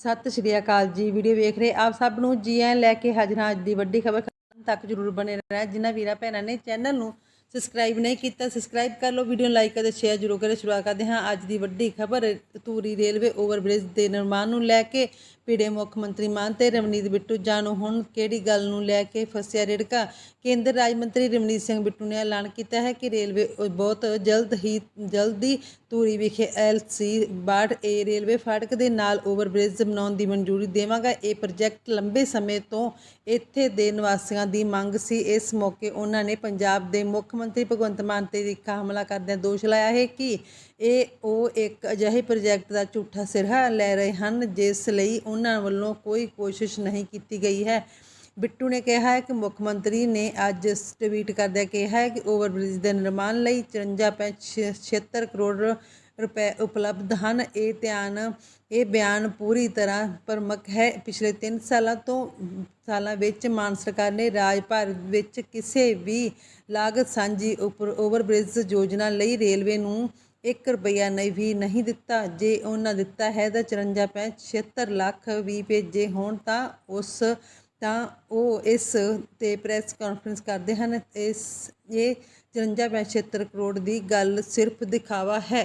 ਸਤਿ ਸ਼੍ਰੀ ਅਕਾਲ ਜੀ। ਵੀਡੀਓ ਵੇਖ ਰਹੇ ਆਪ ਸਭ ਨੂੰ ਜੀ ਐਨ ਲੈ ਕੇ ਹਾਜ਼ਰ ਹਾਂ ਅੱਜ ਦੀ ਵੱਡੀ ਖਬਰ ਤੱਕ ਜਰੂਰ ਬਣੇ ਰਹਿਣਾ। ਜਿਨ੍ਹਾਂ ਵੀਰਾਂ ਭੈਣਾਂ ਨੇ ਚੈਨਲ ਨੂੰ ਸਬਸਕ੍ਰਾਈਬ ਨਹੀਂ ਕੀਤਾ ਸਬਸਕ੍ਰਾਈਬ ਕਰ ਲਓ ਵੀਡੀਓ ਨੂੰ ਲਾਈਕ ਅਤੇ ਸ਼ੇਅਰ ਜਰੂਰ ਕਰੇ ਸ਼ੁਰੂਆਤ ਕਰਦੇ ਹਾਂ ਅੱਜ ਦੀ ਵੱਡੀ ਖਬਰ। ਧੂਰੀ ਰੇਲਵੇ ਓਵਰਬ੍ਰਿਜ ਦੇ ਨਿਰਮਾਣ ਨੂੰ ਲੈ ਕੇ ਪੀੜੇ ਮੁੱਖ ਮੰਤਰੀ ਮਾਨ ਤੇ ਰਮਨੀਤ ਬਿੱਟੂ ਜਾਣੋ। ਹੁਣ ਕਿਹੜੀ ਗੱਲ ਨੂੰ ਲੈ ਕੇ ਫਸਿਆ ਰੇੜਕਾ? ਕੇਂਦਰ ਰਾਜ ਮੰਤਰੀ ਰਮਨੀਤ ਸਿੰਘ ਬਿੱਟੂ ਨੇ ਐਲਾਨ ਕੀਤਾ ਹੈ ਕਿ ਰੇਲਵੇ ਬਹੁਤ ਜਲਦ ਹੀ, ਜਲਦੀ ਧੂਰੀ ਵਿਖੇ ਐਲਸੀ 62 ਏ ਰੇਲਵੇ ਫਾਟਕ ਦੇ ਨਾਲ ਓਵਰਬ੍ਰਿਜ ਬਣਾਉਣ ਦੀ ਮਨਜ਼ੂਰੀ ਦੇਵਾਂਗਾ। ਇਹ ਪ੍ਰੋਜੈਕਟ ਲੰਬੇ ਸਮੇਂ ਤੋਂ ਇੱਥੇ ਦੇ ਨਿਵਾਸੀਆਂ ਦੀ ਮੰਗ ਸੀ। ਇਸ ਮੌਕੇ ਉਹਨਾਂ ਨੇ ਪੰਜਾਬ ਦੇ ਮੁੱਖ ਮੰਤਰੀ ਭਗਵੰਤ ਮਾਨ ਤੇ ਤਿੱਖਾ ਹਮਲਾ ਕਰਦਿਆਂ ਦੋਸ਼ ਲਾਇਆ ਹੈ ਕਿ ਇਹ ਉਹ ਇੱਕ ਅਜਿਹੇ ਪ੍ਰੋਜੈਕਟ ਦਾ ਝੂਠਾ ਸਿਰਹਾ ਲੈ ਰਹੇ ਹਨ, ਜਿਸ ਲਈ ਉਹਨਾਂ ਵੱਲੋਂ ਕੋਈ ਕੋਸ਼ਿਸ਼ ਨਹੀਂ ਕੀਤੀ ਗਈ ਹੈ। ਬਿੱਟੂ ਨੇ ਕਿਹਾ ਹੈ ਕਿ ਮੁੱਖ ਮੰਤਰੀ ਨੇ ਅੱਜ ਟਵੀਟ ਕਰਦਿਆਂ ਕਿਹਾ ਹੈ ਕਿ ਓਵਰਬ੍ਰਿਜ ਦੇ ਨਿਰਮਾਣ ਲਈ 54.76 ਕਰੋੜ ਰੁਪਏ ਉਪਲਬਧ ਹਨ। ਇਹ ਧਿਆਨ, ਇਹ ਬਿਆਨ ਪੂਰੀ ਤਰ੍ਹਾਂ ਪ੍ਰਮੁੱਖ ਹੈ। ਪਿਛਲੇ 3 ਸਾਲਾਂ ਤੋਂ, ਸਾਲਾਂ ਵਿੱਚ ਮਾਨ ਸਰਕਾਰ ਨੇ ਰਾਜ ਭਰ ਵਿੱਚ ਕਿਸੇ ਵੀ ਲਾਗਤ ਸਾਂਝੀ ਉੱਪਰ ਓਵਰਬ੍ਰਿਜ ਯੋਜਨਾ ਲਈ ਰੇਲਵੇ ਨੂੰ 1 ਰੁਪਈਆ ਨਹੀਂ, ਵੀ ਨਹੀਂ ਦਿੱਤਾ। ਜੇ ਉਹਨਾਂ ਦਿੱਤਾ ਹੈ ਤਾਂ 54.76 ਲੱਖ ਵੀ ਭੇਜੇ ਹੋਣ ਤਾਂ ਉਸ, ਤਾਂ ਉਹ ਇਸ ਤੇ ਪ੍ਰੈਸ ਕਾਨਫਰੰਸ ਕਰਦੇ ਹਨ। ਇਸ, ਇਹ 54.76 ਕਰੋੜ ਦੀ ਗੱਲ ਸਿਰਫ ਦਿਖਾਵਾ ਹੈ।